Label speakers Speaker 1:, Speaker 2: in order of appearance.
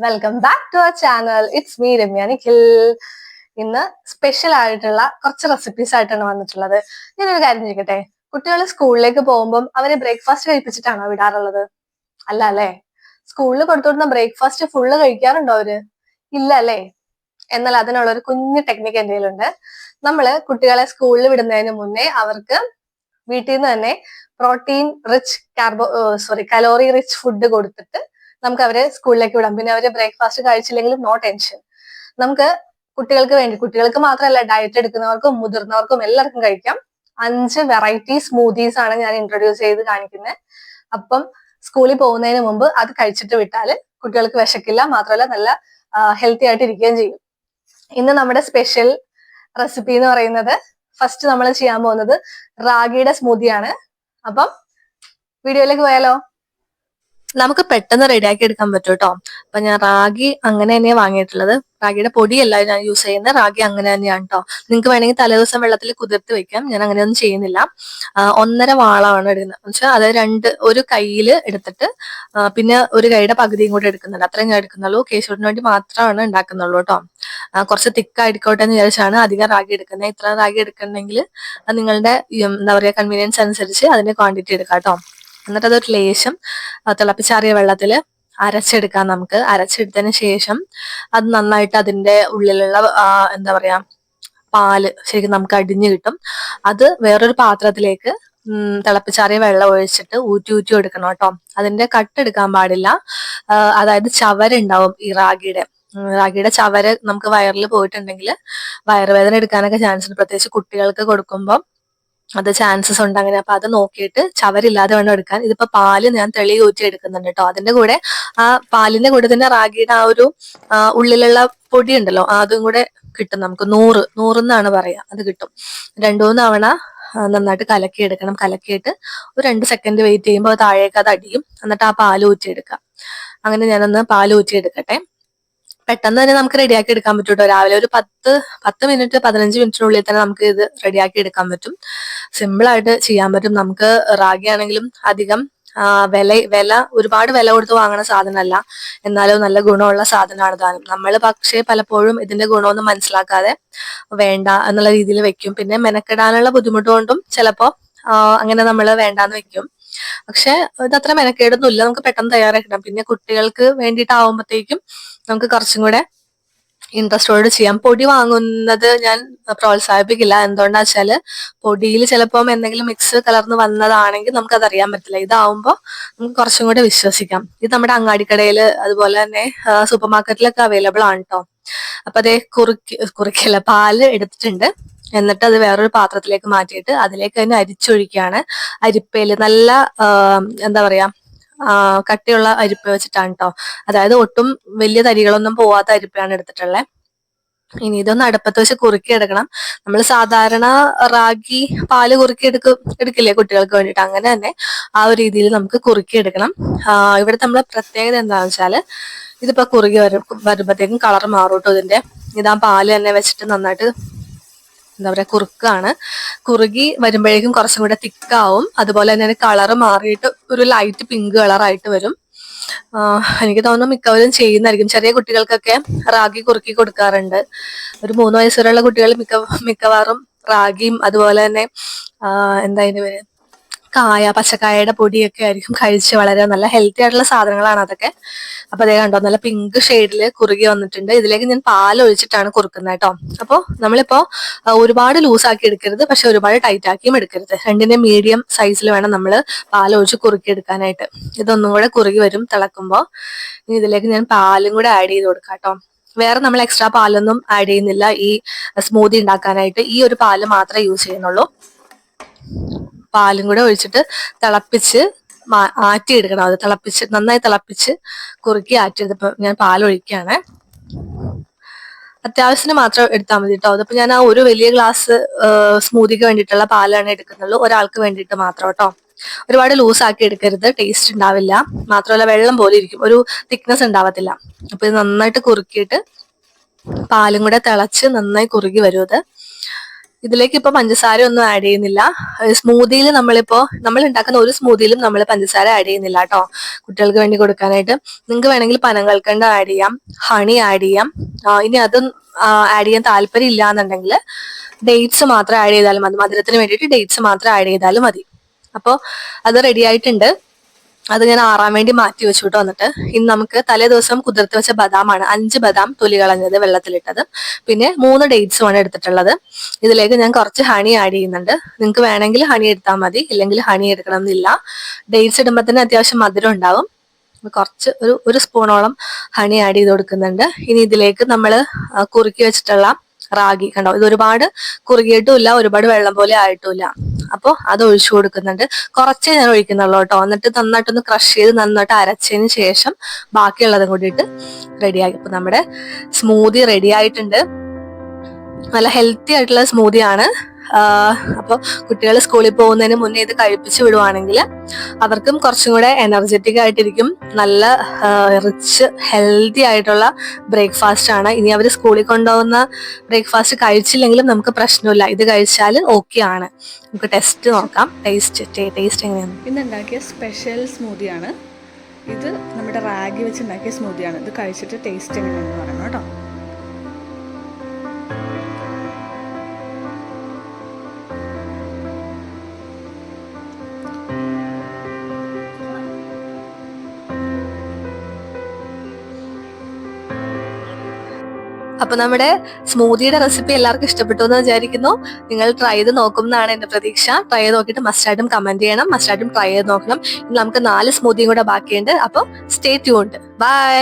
Speaker 1: Welcome back to our channel it's me Ramya Nikhil ഇന്ന് special ആയിട്ടുള്ള കുറച്ച് recipes ആയിട്ടാണ് വന്നിട്ടുള്ളത്. ഞാനൊരു കാര്യം ചോദിക്കട്ടെ? കുട്ടികൾ സ്കൂളിലേക്ക് പോകുമ്പോൾ അവരെ ബ്രേക്ക്ഫാസ്റ്റ് കഴിപ്പിച്ചിട്ടാണോ വിടാറുള്ളത്? അല്ല അല്ലേ? സ്കൂളിൽ കൊടുത്തുവിടുന്ന ബ്രേക്ക്ഫാസ്റ്റ് ഫുള്ള് കഴിക്കാറുണ്ടോ അവർ? ഇല്ല അല്ലേ? എന്നാൽ അതിനുള്ള ഒരു കുഞ്ഞു ടെക്നിക്ക് എന്റെ കയ്യിലുണ്ട്. നമ്മൾ കുട്ടികളെ സ്കൂളിൽ വിടുന്നതിന് മുന്നേ അവർക്ക് വീട്ടിൽ നിന്ന് തന്നെ protein rich carbo sorry calorie rich food കൊടുത്തിട്ട് നമുക്ക് അവരെ സ്കൂളിലേക്ക് വിടാം. പിന്നെ അവരെ ബ്രേക്ക്ഫാസ്റ്റ് കഴിച്ചില്ലെങ്കിലും നോ ടെൻഷൻ നമുക്ക് കുട്ടികൾക്ക് വേണ്ടി കുട്ടികൾക്ക് മാത്രമല്ല ഡയറ്റ് എടുക്കുന്നവർക്കും മുതിർന്നവർക്കും എല്ലാവർക്കും കഴിക്കാം. അഞ്ച് വെറൈറ്റി സ്മൂതീസ് ആണ് ഞാൻ ഇൻട്രൊഡ്യൂസ് ചെയ്ത് കാണിക്കുന്നത് അപ്പം സ്കൂളിൽ പോകുന്നതിന് മുമ്പ് അത് കഴിച്ചിട്ട് വിട്ടാൽ കുട്ടികൾക്ക് വിശക്കില്ല മാത്രമല്ല നല്ല ഹെൽത്തി ആയിട്ട് ഇരിക്കുകയും ചെയ്യും. ഇന്ന് നമ്മുടെ സ്പെഷ്യൽ റെസിപ്പി എന്ന് പറയുന്നത് ഫസ്റ്റ് നമ്മൾ ചെയ്യാൻ പോകുന്നത് റാഗിയുടെ സ്മൂതിയാണ് അപ്പം വീഡിയോയിലേക്ക് പോയാലോ? നമുക്ക് പെട്ടെന്ന് റെഡിയാക്കി എടുക്കാൻ പറ്റും കേട്ടോ അപ്പൊ ഞാൻ റാഗി അങ്ങനെ തന്നെയാണ് വാങ്ങിയിട്ടുള്ളത്. റാഗിയുടെ പൊടിയല്ല ഞാൻ യൂസ് ചെയ്യുന്നത്. റാഗി അങ്ങനെ തന്നെയാണ് കേട്ടോ നിങ്ങൾക്ക് വേണമെങ്കിൽ തലേദിവസം വെള്ളത്തിൽ കുതിർത്ത് വെക്കാം. ഞാൻ അങ്ങനെയൊന്നും ചെയ്യുന്നില്ല. ഒന്നര വാളാണ് എടുക്കുന്നത്. വെച്ചാൽ അത് രണ്ട് ഒരു കയ്യിൽ എടുത്തിട്ട് പിന്നെ ഒരു കൈയുടെ പകുതിയും കൂടെ എടുക്കുന്നുണ്ട്. അത്രയും ഞാൻ എടുക്കുന്നുള്ളൂ. കേശവത്തിന് വേണ്ടി മാത്രമാണ് ഉണ്ടാക്കുന്നുള്ളൂ കേട്ടോ കുറച്ച് തിക്കായിക്കോട്ടെ എന്ന് വിചാരിച്ചാണ് അധികം റാഗി എടുക്കുന്നത്. ഇത്ര റാഗി എടുക്കണമെങ്കിൽ നിങ്ങളുടെ എന്താ പറയുക കൺവീനിയൻസ് അനുസരിച്ച് അതിന്റെ ക്വാണ്ടിറ്റി എടുക്കാം കേട്ടോ എന്നിട്ട് അതൊരു ലേശം തിളപ്പിച്ചാറിയ വെള്ളത്തിൽ അരച്ചെടുക്കാം നമുക്ക്. അരച്ചെടുത്തതിന് ശേഷം അത് നന്നായിട്ട് അതിന്റെ ഉള്ളിലുള്ള എന്താ പറയാ പാൽ ശരിക്കും നമുക്ക് അടിഞ്ഞു കിട്ടും. അത് വേറൊരു പാത്രത്തിലേക്ക് തിളപ്പിച്ചാറിയ വെള്ളം ഒഴിച്ചിട്ട് ഊറ്റി ഊറ്റി എടുക്കണം കേട്ടോ. അതിന്റെ കട്ടെടുക്കാൻ പാടില്ല. അതായത് ചവരുണ്ടാവും ഈ റാഗിയുടെ. റാഗിയുടെ ചവര് നമുക്ക് വയറിൽ പോയിട്ടുണ്ടെങ്കിൽ വയറുവേദന എടുക്കാനൊക്കെ ചാൻസ് ഉണ്ട്. പ്രത്യേകിച്ച് കുട്ടികൾക്ക് കൊടുക്കുമ്പോൾ അത് ചാൻസസ് ഉണ്ട് അങ്ങനെ. അപ്പൊ അത് നോക്കിയിട്ട് ചവരില്ലാതെ വേണം എടുക്കാൻ. ഇതിപ്പോ പാൽ ഞാൻ തെളി ഊറ്റി എടുക്കുന്നുണ്ട് കേട്ടോ അതിന്റെ കൂടെ ആ പാലിന്റെ കൂടെ തന്നെ റാഗിയുടെ ആ ഒരു ഉള്ളിലുള്ള പൊടി ഉണ്ടല്ലോ അതും കൂടെ കിട്ടും നമുക്ക്. നൂറ് നൂറെന്നാണ് പറയാ. അത് കിട്ടും. രണ്ടു മൂന്ന് തവണ നന്നായിട്ട് കലക്കി എടുക്കണം. കലക്കിയിട്ട് ഒരു രണ്ട് സെക്കൻഡ് വെയിറ്റ് ചെയ്യുമ്പോൾ താഴേക്ക് അത് അടിയും. എന്നിട്ട് ആ പാൽ ഊറ്റിയെടുക്കാം അങ്ങനെ ഞാനൊന്ന് പാൽ ഊറ്റിയെടുക്കട്ടെ. പെട്ടെന്ന് തന്നെ നമുക്ക് റെഡിയാക്കി എടുക്കാൻ പറ്റും കേട്ടോ രാവിലെ ഒരു പത്ത് പത്ത് മിനിറ്റ് പതിനഞ്ച് മിനിറ്റിനുള്ളിൽ തന്നെ നമുക്ക് ഇത് റെഡിയാക്കി എടുക്കാൻ പറ്റും. സിമ്പിൾ ആയിട്ട് ചെയ്യാൻ പറ്റും. നമുക്ക് റാഗി ആണെങ്കിലും അധികം വില വില ഒരുപാട് വില കൊടുത്ത് വാങ്ങുന്ന സാധനമല്ല. എന്നാലും നല്ല ഗുണമുള്ള സാധനമാണ് താനും നമ്മൾ പക്ഷേ പലപ്പോഴും ഇതിന്റെ ഗുണമൊന്നും മനസ്സിലാക്കാതെ വേണ്ട എന്നുള്ള രീതിയിൽ വെക്കും. പിന്നെ മെനക്കെടാനുള്ള ബുദ്ധിമുട്ട് കൊണ്ടും ചിലപ്പോ അങ്ങനെ നമ്മൾ വേണ്ടാന്ന് വെക്കും. പക്ഷെ ഇതത്ര മെനക്കേടൊന്നുമില്ല. നമുക്ക് പെട്ടെന്ന് തയ്യാറാക്കണം പിന്നെ കുട്ടികൾക്ക് വേണ്ടിയിട്ടാവുമ്പോഴത്തേക്കും നമുക്ക് കുറച്ചും കൂടെ ഇൻട്രസ്റ്റോട് ചെയ്യാം. പൊടി വാങ്ങുന്നത് ഞാൻ പ്രോത്സാഹിപ്പിക്കില്ല. എന്തുകൊണ്ടാ വെച്ചാൽ പൊടിയിൽ ചിലപ്പം എന്തെങ്കിലും മിക്സ് കലർന്ന് വന്നതാണെങ്കിൽ നമുക്ക് അത് അറിയാൻ പറ്റില്ല. ഇതാവുമ്പോൾ നമുക്ക് കുറച്ചും കൂടെ വിശ്വസിക്കാം. ഇത് നമ്മുടെ അങ്ങാടിക്കടയിൽ അതുപോലെ തന്നെ സൂപ്പർ മാർക്കറ്റിലൊക്കെ അവൈലബിൾ ആണ് കേട്ടോ അപ്പൊ അതേ കുറുക്കി കുറുക്കില്ല പാൽ എടുത്തിട്ടുണ്ട്. എന്നിട്ട് അത് വേറൊരു പാത്രത്തിലേക്ക് മാറ്റിയിട്ട് അതിലേക്ക് തന്നെ അരിച്ചൊഴിക്കുകയാണ്. അരിപ്പയിൽ നല്ല എന്താ പറയാ കട്ടിയുള്ള അരിപ്പ വെച്ചിട്ടാണ് കേട്ടോ അതായത് ഒട്ടും വലിയ തരികളൊന്നും പോവാത്ത അരിപ്പയാണ് എടുത്തിട്ടുള്ളത് ഇനി ഇതൊന്ന് അടുപ്പത്ത് വെച്ച് കുറുക്കി എടുക്കണം നമ്മൾ സാധാരണ റാഗി പാൽ കുറുക്കി എടുക്കും എടുക്കില്ലേ കുട്ടികൾക്ക് വേണ്ടിയിട്ട്? അങ്ങനെ തന്നെ ആ ഒരു രീതിയിൽ നമുക്ക് കുറുക്കി എടുക്കണം ഇവിടെ നമ്മളെ പ്രത്യേകത എന്താണെന്ന് വെച്ചാൽ ഇതിപ്പോ കുറുകി വരും വരുമ്പോഴത്തേക്കും കളർ മാറൂട്ടോ ഇതിന്റെ. ഇതാ പാൽ തന്നെ വെച്ചിട്ട് നന്നായിട്ട് എന്താ പറയാ കുറുക്കാണ്. കുറുകി വരുമ്പോഴേക്കും കുറച്ചും കൂടെ തിക്കാവും. അതുപോലെ തന്നെ കളർ മാറിയിട്ട് ഒരു ലൈറ്റ് പിങ്ക് കളറായിട്ട് വരും. എനിക്ക് തോന്നുന്നു മിക്കവരും ചെയ്യുന്നതായിരിക്കും. ചെറിയ കുട്ടികൾക്കൊക്കെ റാഗി കുറുക്കി കൊടുക്കാറുണ്ട്. ഒരു മൂന്ന് വയസ്സുവരെയുള്ള കുട്ടികൾ മിക്ക മിക്കവാറും റാഗിയും അതുപോലെ തന്നെ എന്താ ഇതിന് പേര്? കായ പച്ചക്കായയുടെ പൊടിയൊക്കെ ആയിരിക്കും കഴിച്ച് വളരെ നല്ല ഹെൽത്തി ആയിട്ടുള്ള സാധനങ്ങളാണ് അതൊക്കെ. അപ്പൊ അതേ കണ്ടോ നല്ല പിങ്ക് ഷെയ്ഡിൽ കുറുകി വന്നിട്ടുണ്ട്. ഇതിലേക്ക് ഞാൻ പാൽ ഒഴിച്ചിട്ടാണ് കുറുക്കുന്നത് കേട്ടോ. അപ്പോൾ നമ്മളിപ്പോ ഒരുപാട് ലൂസ് ആക്കി എടുക്കരുത് പക്ഷെ ഒരുപാട് ടൈറ്റ് ആക്കിയും എടുക്കരുത്. രണ്ടിന്റെ മീഡിയം സൈസിൽ വേണം നമ്മൾ പാൽ ഒഴിച്ച് കുറുക്കി എടുക്കാനായിട്ട്. ഇതൊന്നും കൂടെ കുറുകി വരും തിളക്കുമ്പോൾ ഇനി ഇതിലേക്ക് ഞാൻ പാലും കൂടെ ആഡ് ചെയ്ത് കൊടുക്കാം കേട്ടോ. വേറെ നമ്മൾ എക്സ്ട്രാ പാലൊന്നും ആഡ് ചെയ്യുന്നില്ല. ഈ സ്മൂതി ഉണ്ടാക്കാനായിട്ട് ഈ ഒരു പാൽ മാത്രമേ യൂസ് ചെയ്യുന്നുള്ളൂ. പാലും കൂടെ ഒഴിച്ചിട്ട് തിളപ്പിച്ച് ആറ്റിയെടുക്കണം. അത് തിളപ്പിച്ച് നന്നായി തിളപ്പിച്ച് കുറുക്കി ആറ്റിയെടുത്തപ്പോൾ ഞാൻ പാലൊഴിക്കുകയാണ്. അത്യാവശ്യത്തിന് മാത്രം എടുത്താൽ മതി കേട്ടോ അതിപ്പോ ഞാൻ ആ ഒരു വലിയ ഗ്ലാസ് സ്മൂതിക്ക് വേണ്ടിയിട്ടുള്ള പാലാണ് എടുക്കുന്നുള്ളൂ. ഒരാൾക്ക് വേണ്ടിയിട്ട് മാത്രം കേട്ടോ ഒരുപാട് ലൂസ് ആക്കി എടുക്കരുത്. ടേസ്റ്റ് ഉണ്ടാവില്ല. മാത്രമല്ല വെള്ളം പോലെ ഇരിക്കും. ഒരു തിക്നെസ് ഉണ്ടാവത്തില്ല. അപ്പൊ ഇത് നന്നായിട്ട് കുറുക്കിയിട്ട് പാലും കൂടെ തിളച്ച് നന്നായി കുറുകി വരും ഇതിലേക്ക് ഇപ്പൊ പഞ്ചസാര ഒന്നും ആഡ് ചെയ്യുന്നില്ല. സ്മൂതിയിൽ നമ്മളിപ്പോ നമ്മൾ ഉണ്ടാക്കുന്ന ഒരു സ്മൂതിയിലും നമ്മൾ പഞ്ചസാര ആഡ് ചെയ്യുന്നില്ല കേട്ടോ കുട്ടികൾക്ക് വേണ്ടി കൊടുക്കാനായിട്ട്. നിങ്ങൾക്ക് വേണമെങ്കിൽ പനങ്ങൾക്കണ്ട് ആഡ് ചെയ്യാം. ഹണി ആഡ് ചെയ്യാം. ഇനി അത് ആഡ് ചെയ്യാൻ താല്പര്യം ഇല്ല എന്നുണ്ടെങ്കിൽ ഡേറ്റ്സ് മാത്രം ആഡ് ചെയ്താലും മതി. മധുരത്തിന് വേണ്ടിയിട്ട് ഡേറ്റ്സ് മാത്രം ആഡ് ചെയ്താലും മതി. അപ്പോൾ അത് റെഡി ആയിട്ടുണ്ട്. അത് ഞാൻ ആറാൻ വേണ്ടി മാറ്റി വെച്ചോട്ട് വന്നിട്ട് ഇന്ന് നമുക്ക് തലേ ദിവസം കുതിർത്ത് വെച്ച ബദാമാണ് അഞ്ച് ബദാം തൊലി കളഞ്ഞത് വെള്ളത്തിലിട്ടത്. പിന്നെ മൂന്ന് ഡേറ്റ്സും ആണ് എടുത്തിട്ടുള്ളത്. ഇതിലേക്ക് ഞാൻ കുറച്ച് ഹണി ആഡ് ചെയ്യുന്നുണ്ട്. നിങ്ങൾക്ക് വേണമെങ്കിൽ ഹണി എടുത്താൽ മതി ഇല്ലെങ്കിൽ ഹണി എടുക്കണം എന്നില്ല ഡേറ്റ്സ് ഇടുമ്പോൾ തന്നെ അത്യാവശ്യം മധുരം ഉണ്ടാവും. കുറച്ച് ഒരു ഒരു സ്പൂണോളം ഹണി ആഡ് ചെയ്ത് കൊടുക്കുന്നുണ്ട്. ഇനി ഇതിലേക്ക് നമ്മൾ കുറുക്കി വെച്ചിട്ടുള്ള റാഗി കണ്ടോ? ഇത് ഒരുപാട് കുറുകിയിട്ടുമില്ല ഒരുപാട് വെള്ളം പോലെ ആയിട്ടുമില്ല അപ്പോൾ അത് ഒഴിച്ചു കൊടുക്കുന്നുണ്ട്. കുറച്ചേ ഞാൻ ഒഴിക്കുന്നുള്ളൂ കേട്ടോ. എന്നിട്ട് നന്നായിട്ടൊന്ന് ക്രഷ് ചെയ്ത് നന്നായിട്ട് അരച്ചതിന് ശേഷം ബാക്കിയുള്ളതും കൂടിയിട്ട് റെഡിയാക്കി അപ്പൊ നമ്മുടെ സ്മൂതി റെഡി ആയിട്ടുണ്ട്. നല്ല ഹെൽത്തി ആയിട്ടുള്ള സ്മൂതിയാണ് അപ്പോൾ കുട്ടികൾ സ്കൂളിൽ പോകുന്നതിന് മുന്നേ ഇത് കഴിപ്പിച്ച് വിടുവാണെങ്കിൽ അവർക്കും കുറച്ചും കൂടെ എനർജറ്റിക് ആയിട്ടിരിക്കും. നല്ല റിച്ച് ഹെൽത്തി ആയിട്ടുള്ള ബ്രേക്ക്ഫാസ്റ്റ് ആണ്. ഇനി അവർ സ്കൂളിൽ കൊണ്ടുപോകുന്ന ബ്രേക്ക്ഫാസ്റ്റ് കഴിച്ചില്ലെങ്കിലും നമുക്ക് പ്രശ്നമില്ല. ഇത് കഴിച്ചാൽ ഓക്കെ ആണ്. നമുക്ക് ടെസ്റ്റ് നോക്കാം. ടേസ്റ്റ് ടേസ്റ്റ് എങ്ങനെയാണ്?
Speaker 2: ഇന്ന് ഉണ്ടാക്കിയ സ്പെഷ്യൽ സ്മൂതിയാണ് ഇത് നമ്മുടെ റാഗി വെച്ച് ഉണ്ടാക്കിയ സ്മൂതിയാണ് ഇത് കഴിച്ചിട്ട് ടേസ്റ്റ് എങ്ങനെയാണെന്ന് പറയണം കേട്ടോ.
Speaker 1: അപ്പൊ നമ്മുടെ സ്മൂതിയുടെ റെസിപ്പി എല്ലാവർക്കും ഇഷ്ടപ്പെട്ടു എന്ന് വിചാരിക്കുന്നു. നിങ്ങൾ ട്രൈ ചെയ്ത് നോക്കും എന്നാണ് എന്റെ പ്രതീക്ഷ. ട്രൈ ചെയ്ത് നോക്കിയിട്ട് മസ്റ്റായിട്ടും കമന്റ് ചെയ്യണം. മസ്റ്റായിട്ടും ട്രൈ ചെയ്ത് നോക്കണം. നമുക്ക് നാല് സ്മൂതിയും കൂടെ ബാക്കിയുണ്ട്. അപ്പോൾ സ്റ്റേ ട്യൂൺഡ് ബൈ